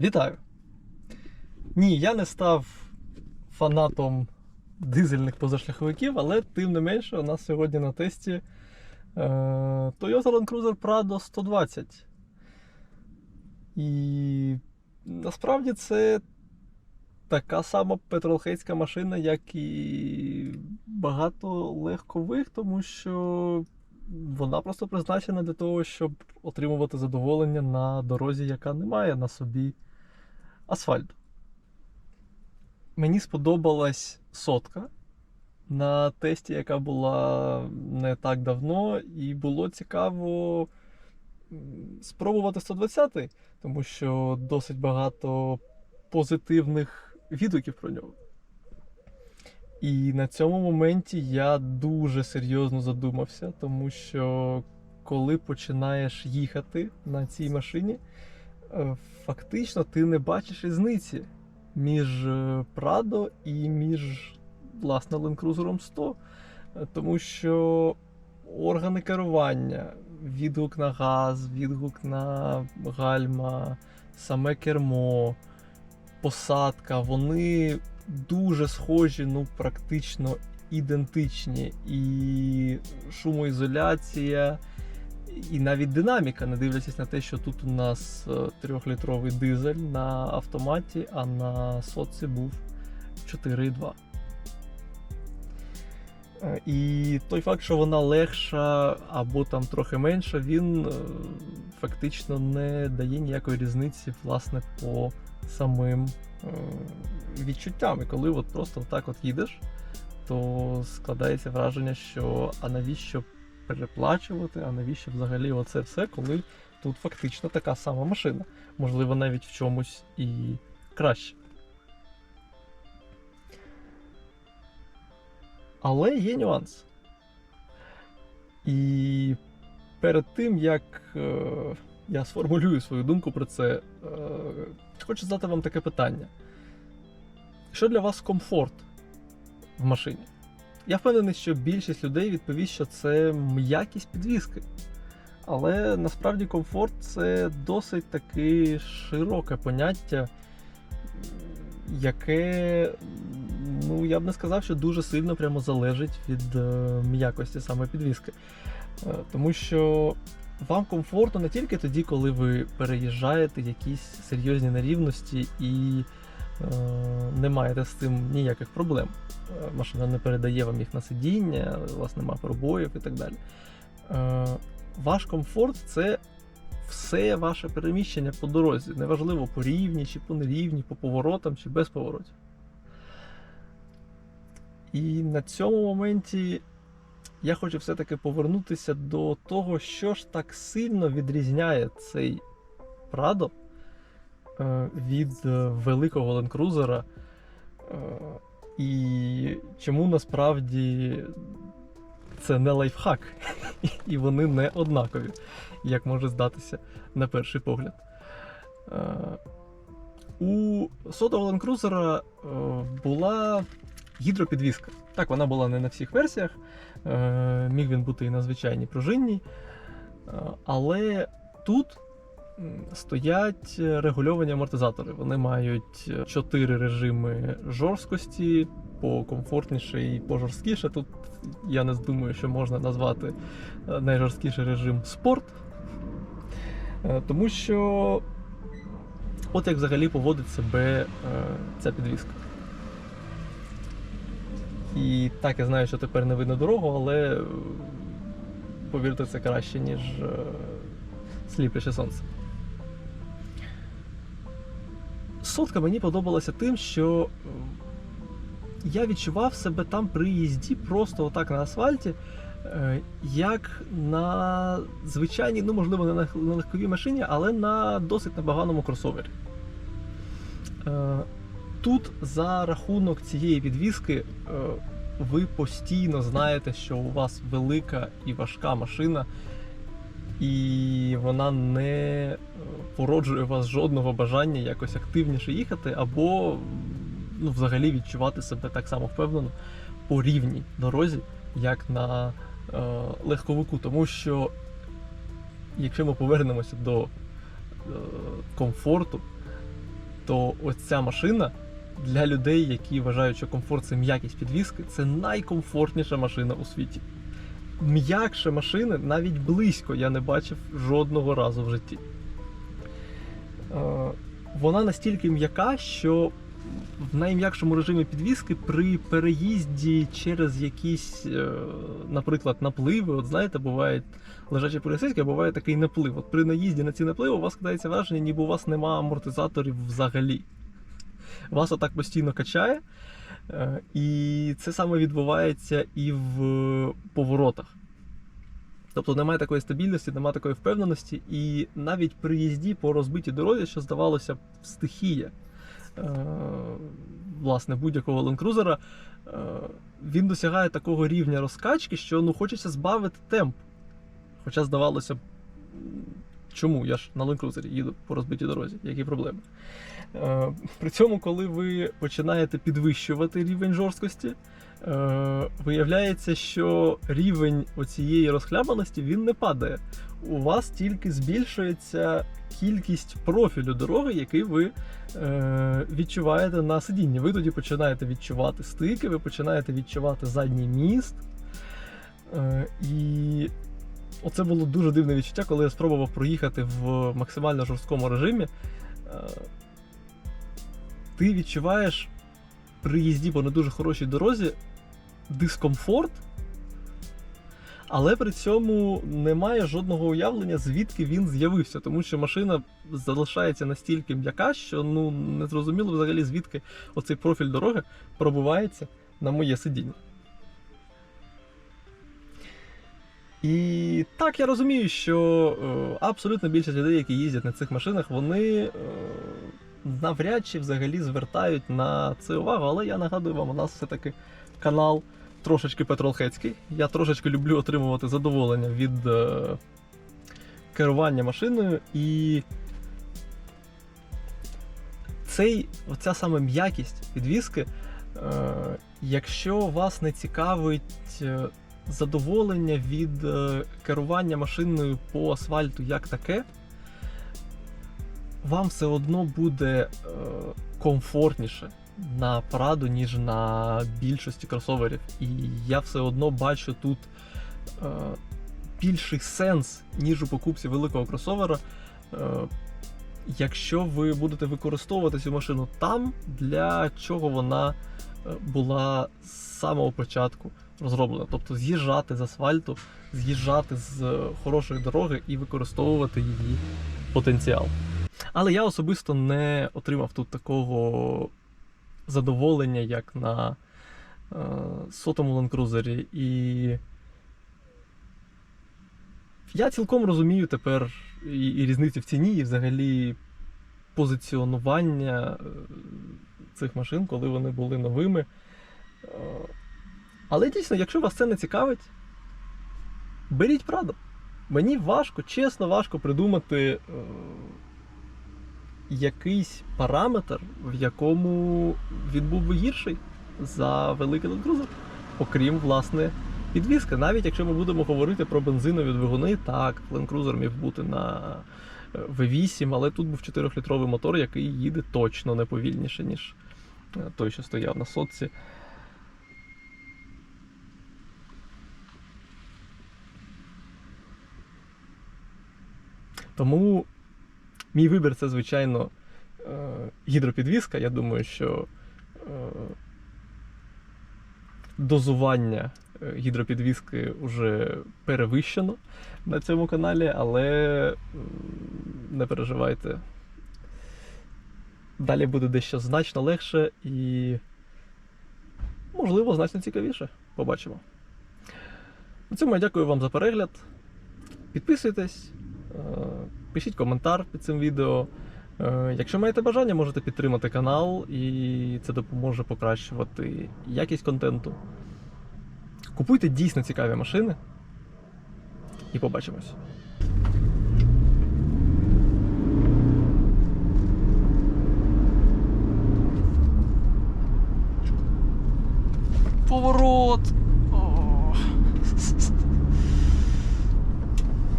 Вітаю! Ні, я не став фанатом дизельних позашляховиків, але тим не менше, у нас сьогодні на тесті е, Toyota Land Cruiser Prado 120. І насправді це така сама петролхейська машина, як і багато легкових, тому що вона просто призначена для того, щоб отримувати задоволення на дорозі, яка не має на собі асфальту. Мені сподобалась сотка на тесті, яка була не так давно, і було цікаво спробувати 120-й, тому що досить багато позитивних відгуків про нього. І на цьому моменті я дуже серйозно задумався, тому що коли починаєш їхати на цій машині, фактично ти не бачиш різниці між е, Prado і між власне Land Cruiser 100. Е, Тому що органи керування, відгук на газ, відгук на гальма, саме кермо, посадка, вони дуже схожі, ну практично ідентичні. І шумоізоляція, і навіть динаміка, не дивлячись на те, що тут у нас е, трьохлітровий дизель на автоматі, а на соці був 4,2. Е, І той факт, що вона легша або там трохи менша, він е, фактично не дає ніякої різниці власне по самим відчуттям. І коли от просто так от їдеш, то складається враження, що а навіщо переплачувати, а навіщо взагалі оце все, коли тут фактично така сама машина. Можливо, навіть в чомусь і краще. Але є нюанс. І перед тим, як е, я сформулюю свою думку про це, е, хочу задати вам таке питання. Що для вас комфорт в машині? Я впевнений, що більшість людей відповість, що це м'якість підвіски. Але насправді комфорт це досить таки широке поняття, яке, ну я б не сказав, що дуже сильно прямо залежить від е, м'якості саме підвіски. Е, Тому що вам комфортно не тільки тоді, коли ви переїжджаєте якісь серйозні нерівності і не маєте з цим ніяких проблем. Е, Машина не передає вам їх на сидіння, у вас немає пробоїв і так далі. Е, Ваш комфорт це все ваше переміщення по дорозі. Неважливо по рівні, чи по нерівні, по поворотам, чи без поворотів. І на цьому моменті я хочу все-таки повернутися до того, що ж так сильно відрізняє цей е, від е, великого Cruiser, е, і чому насправді це не лайфхак, і вони не однакові, як може здатися на перший погляд. Е, У сотого Land е, була гідропідвізка. Так, вона була не на всіх версіях, е, міг він бути і на звичайній пружинній. Е, Але тут стоять регульовані амортизатори. Вони мають чотири режими жорсткості, покомфортніше і пожорсткіше. Тут я не думаю, що можна назвати е, найжорсткіший режим спорт. Е, Тому що от як взагалі поводить себе е, ця підвізка. І так, я знаю, що тепер не видно дорогу, але е, повірте, це краще, ніж е, сліпляче сонце. Сотка мені подобалася тим, що е, я відчував себе там при їзді просто отак на асфальті, е, як на звичайній, ну можливо, не на легковій машині, але на досить небаганому кросовері. Е, Тут за рахунок цієї підвіски е, ви постійно знаєте, що у вас велика і важка машина, і вона не породжує у вас жодного бажання якось активніше їхати, або ну, взагалі відчувати себе так само впевнено по рівній дорозі, як на е, легковику. Тому що, якщо ми повернемося до е, комфорту, то ось ця машина для людей, які вважають, що комфорт це м'якість підвіски, це найкомфортніша машина у світі. М'якше машини навіть близько я не бачив жодного разу в житті. Е, Вона настільки м'яка, що в найм'якшому режимі підвіски при переїзді через якісь, е, наприклад, напливи, от знаєте, бувають лежачі поліцейські, буває такий наплив. От при наїзді на ці напливи у вас складається враження, ніби у вас нема амортизаторів взагалі. Вас отак постійно качає. Е, І це саме відбувається і в поворотах. Тобто немає такої стабільності, немає такої впевненості, і навіть при їзді по розбитій дорозі, що здавалося б, стихія е, власне будь-якого ленкрузера, він досягає такого рівня розкачки, що ну, хочеться збавити темп. Хоча здавалося б, чому? Я ж на ленкрузері їду по розбитій дорозі, які проблеми. Е, При цьому, коли ви починаєте підвищувати рівень жорсткості, е, виявляється, що рівень оцієї розхлябаності він не падає. У вас тільки збільшується кількість профілю дороги, який ви е, відчуваєте на сидінні. Ви тоді починаєте відчувати стики, ви починаєте відчувати задній міст. І оце було дуже дивне відчуття, коли я спробував проїхати в максимально жорсткому режимі. Е, ти відчуваєш при їзді по не дуже хорошій дорозі дискомфорт, але при цьому немає жодного уявлення, звідки він з'явився, тому що машина залишається настільки м'яка, що ну не зрозуміло взагалі, звідки оцей профіль дороги пробивається на моє сидіння. І так я розумію, що е, абсолютно більшість людей, які їздять на цих машинах, вони е, навряд чи взагалі звертають на це увагу, але я нагадую вам, у нас все-таки канал трошечки петролхецький. Я трошечки люблю отримувати задоволення від е, керування машиною. І цей, оця саме м'якість підвіски, е, якщо вас не цікавить задоволення від е, керування машиною по асфальту як таке, вам все одно буде е, комфортніше на параду, ніж на більшості кросоверів. І я все одно бачу тут е, більший сенс, ніж у покупці великого кросовера. Якщо ви будете використовувати цю машину там, для чого вона була з самого початку розроблена. Тобто з'їжджати з асфальту, з'їжджати з е, хорошої дороги і використовувати її потенціал. Але я особисто не отримав тут такого задоволення, як на е, сотому ланкрузері. І я цілком розумію тепер і, і різницю в ціні, і взагалі позиціонування е, цих машин, коли вони були новими. Але дійсно, якщо вас це не цікавить, беріть Прадо. Мені важко, чесно, важко придумати е, якийсь параметр, в якому він був би гірший за великий Cruiser, окрім власне підвіски. Навіть якщо ми будемо говорити про бензинові двигуни, так, Land Cruiser міг бути на е, V8, але тут був 4-літровий мотор, який їде точно не повільніше, ніж е, той, що стояв на сотці. Тому мій вибір це, звичайно, е, гідропідвізка. Я думаю, що е, дозування е, гідропідвізки вже перевищено на цьому каналі, але не переживайте. Далі буде дещо значно легше і, можливо, значно цікавіше. Побачимо. На цьому я дякую вам за перегляд. Підписуйтесь, пишіть коментар під цим відео. Е, Якщо маєте бажання, можете підтримати канал, і це допоможе покращувати якість контенту. Купуйте дійсно цікаві машини. І побачимось. Поворот!